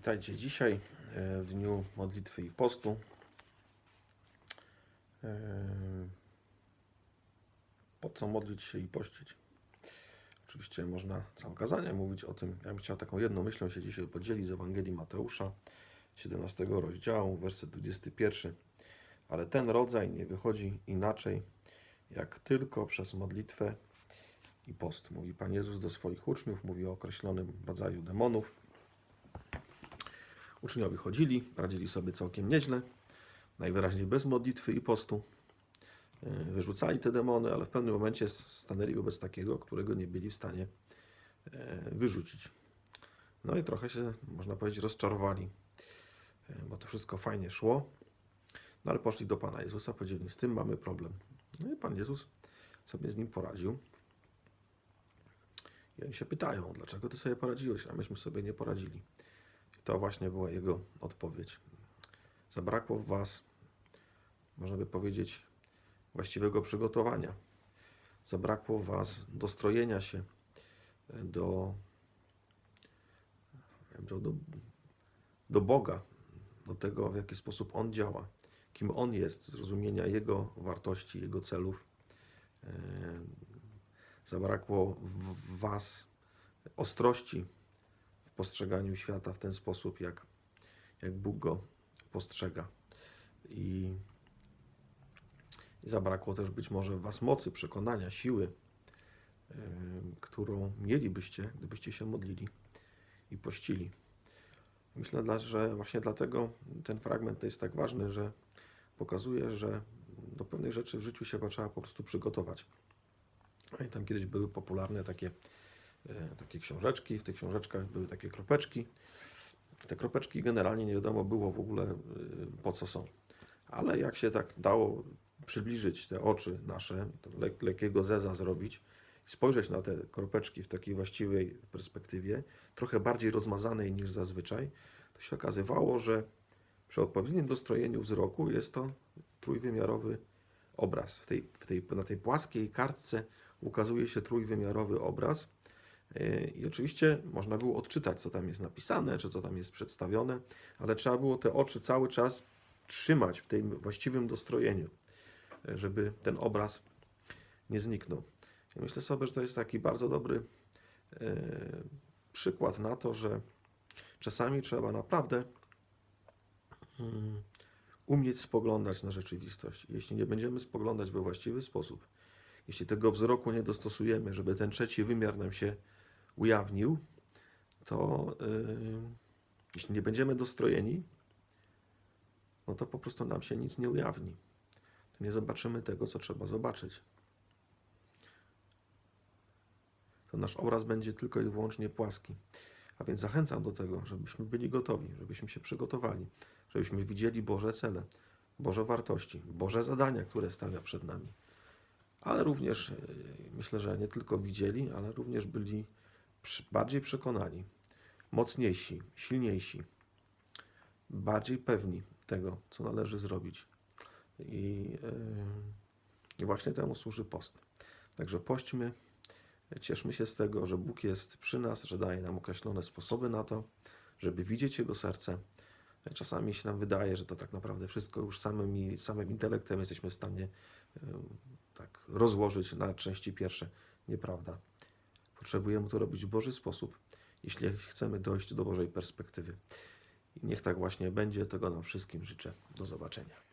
Witajcie dzisiaj e, w dniu modlitwy i postu. E, Po co modlić się i pościć? Oczywiście można całe kazanie mówić o tym. Ja bym chciał taką jedną myślą się dzisiaj podzielić z Ewangelii Mateusza, 17 rozdziału, werset 21. Ale ten rodzaj nie wychodzi inaczej, jak tylko przez modlitwę i post. Mówi Pan Jezus do swoich uczniów, mówi o określonym rodzaju demonów. Uczniowie chodzili, radzili sobie całkiem nieźle, najwyraźniej bez modlitwy i postu. E, Wyrzucali te demony, ale w pewnym momencie stanęli wobec takiego, którego nie byli w stanie e, wyrzucić. No i trochę się, można powiedzieć, rozczarowali, e, bo to wszystko fajnie szło. No ale poszli do Pana Jezusa, powiedzieli, z tym mamy problem. No i Pan Jezus sobie z nim poradził. I oni się pytają, dlaczego ty sobie poradziłeś, a myśmy sobie nie poradzili. To właśnie była jego odpowiedź. Zabrakło w was, można by powiedzieć, właściwego przygotowania. Zabrakło w was dostrojenia się do, do, do Boga, do tego, w jaki sposób On działa, kim On jest, zrozumienia Jego wartości, Jego celów. E, Zabrakło w was ostrości postrzeganiu świata w ten sposób, jak, jak Bóg go postrzega. I, I zabrakło też być może was mocy, przekonania, siły, e, którą mielibyście, gdybyście się modlili i pościli. Myślę, że właśnie dlatego ten fragment jest tak ważny, że pokazuje, że do pewnych rzeczy w życiu się trzeba po prostu przygotować. Pamiętam, kiedyś były popularne takie, takie książeczki. W tych książeczkach były takie kropeczki. Te kropeczki generalnie nie wiadomo było w ogóle e, po co są. Ale jak się tak dało przybliżyć te oczy nasze, lek, lekkiego zeza zrobić, spojrzeć na te kropeczki w takiej właściwej perspektywie, trochę bardziej rozmazanej niż zazwyczaj, to się okazywało, że przy odpowiednim dostrojeniu wzroku jest to trójwymiarowy obraz. W tej, w tej, na tej płaskiej kartce ukazuje się trójwymiarowy obraz. Yy, I oczywiście można było odczytać, co tam jest napisane, czy co tam jest przedstawione, ale trzeba było te oczy cały czas trzymać w tym właściwym dostrojeniu, yy, żeby ten obraz nie zniknął. Myślę sobie, że to jest taki bardzo dobry yy, przykład na to, że czasami trzeba naprawdę mm, umieć spoglądać na rzeczywistość. Jeśli nie będziemy spoglądać we właściwy sposób, jeśli tego wzroku nie dostosujemy, żeby ten trzeci wymiar nam się ujawnił, to yy, jeśli nie będziemy dostrojeni, no to po prostu nam się nic nie ujawni. To nie zobaczymy tego, co trzeba zobaczyć. To nasz obraz będzie tylko i wyłącznie płaski. A więc zachęcam do tego, żebyśmy byli gotowi, żebyśmy się przygotowali, żebyśmy widzieli Boże cele, Boże wartości, Boże zadania, które stawia przed nami. Ale również e, myślę, że nie tylko widzieli, ale również byli bardziej przekonani, mocniejsi, silniejsi, bardziej pewni tego, co należy zrobić. I, i właśnie temu służy post. Także pośćmy, cieszmy się z tego, że Bóg jest przy nas, że daje nam określone sposoby na to, żeby widzieć Jego serce. Czasami się nam wydaje, że to tak naprawdę wszystko już samym, samym intelektem jesteśmy w stanie e, tak rozłożyć na części pierwsze. Nieprawda. Potrzebujemy to robić w Boży sposób, jeśli chcemy dojść do Bożej perspektywy. I niech tak właśnie będzie. Tego nam wszystkim życzę. Do zobaczenia.